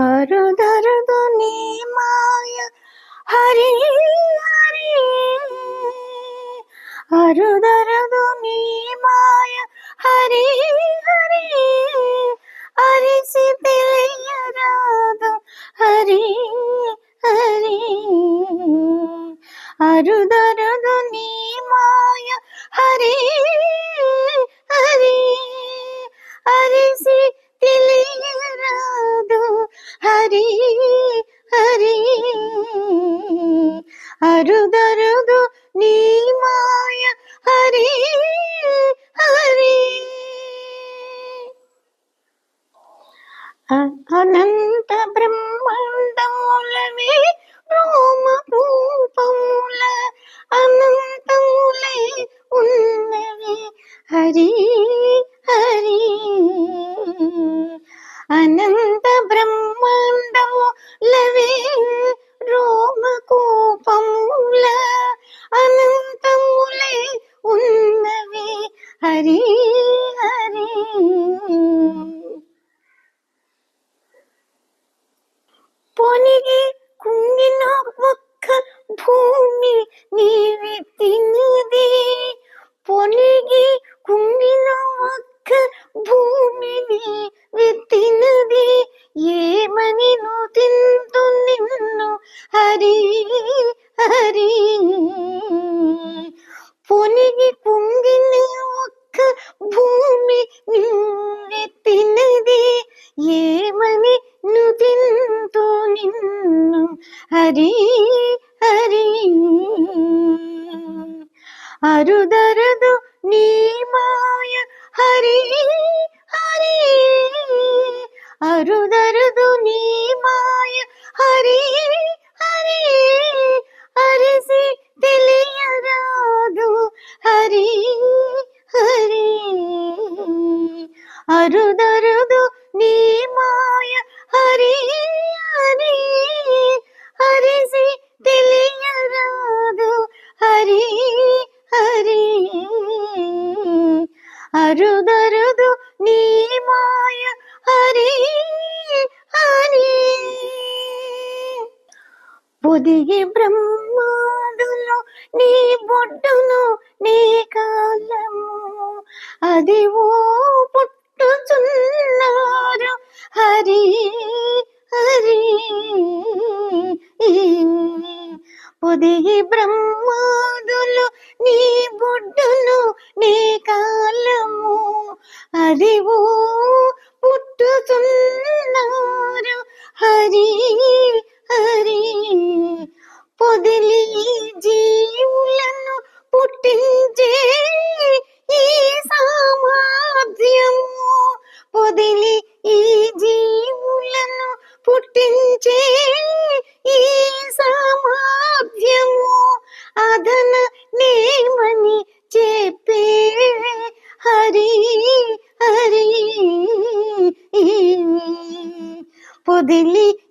అరుదరుదు నీ మాయ హరి హరి అరుదరుదు నీ మాయ హరి హరి అరిసి తెలియరాదు హరి హరి పొనిగి కుంగిన ఒక్క భూమి నీవి తినది పొనిగి కుంగిన ఒక్క భూమి నీవి తినది ఏమని నువ్వు తింటూ నిన్ను హరి హరి పొనిగి కుంగిన అరుదరదు నీ మాయ హరి పొదిగి బ్రహ్మాదులు నీ బొడ్డును నీ కాలము అది ఓ పుట్టుచున్నారు హరి హరి పొదిగి బ్రహ్మాదులు పొదిలి జీవులను పుట్టించే ఈ సామర్థ్యము. పొదిలి ఈ జీవులను పుట్టించే ఈ సామర్థ్యము. అదన నేమని చెప్పే హరి హరి. పొదిలి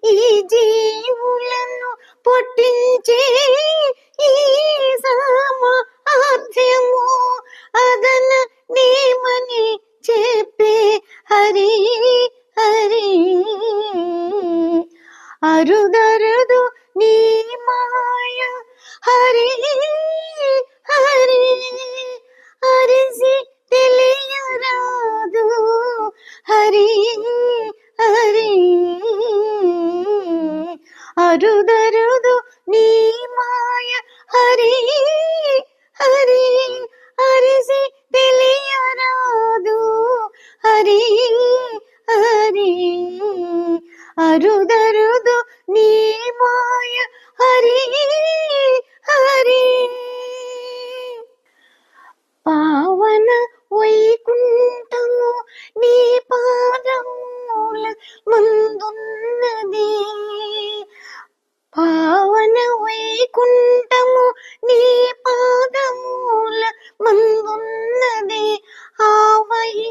హరి హరి హరిసి తెలియరాదు. హరి హరి అరుదరుదు నీ మాయ. హరి హరి పావన వైకుంఠము నీ పాదముల ముందున్నది. పావన వైకుంఠము నీ పాదమూల మందున్నది. ఆవహించి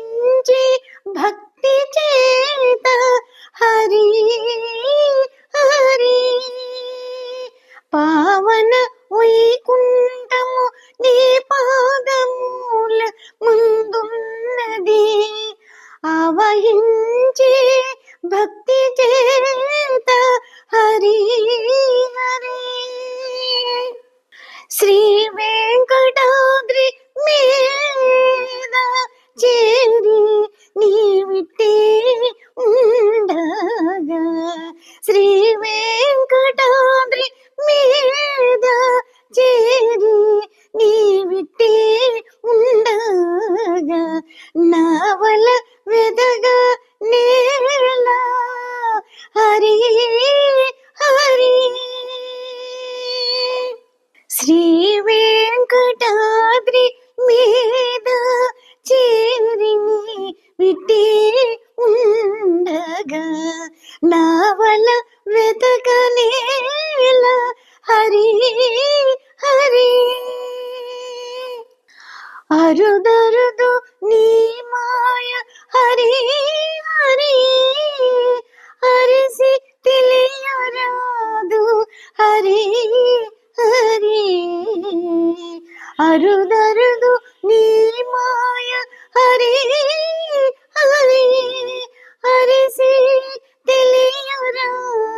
ఉంటే ఉండగా నావల వెతకనేల హరి హరి. అరుదరుదు నీ మాయ. హరి హరి. హరిసి తెలియరాదు. హరి హరి. అరుదరుదు నీ మాయ. హరి హరి హరిసి తెలియరాదు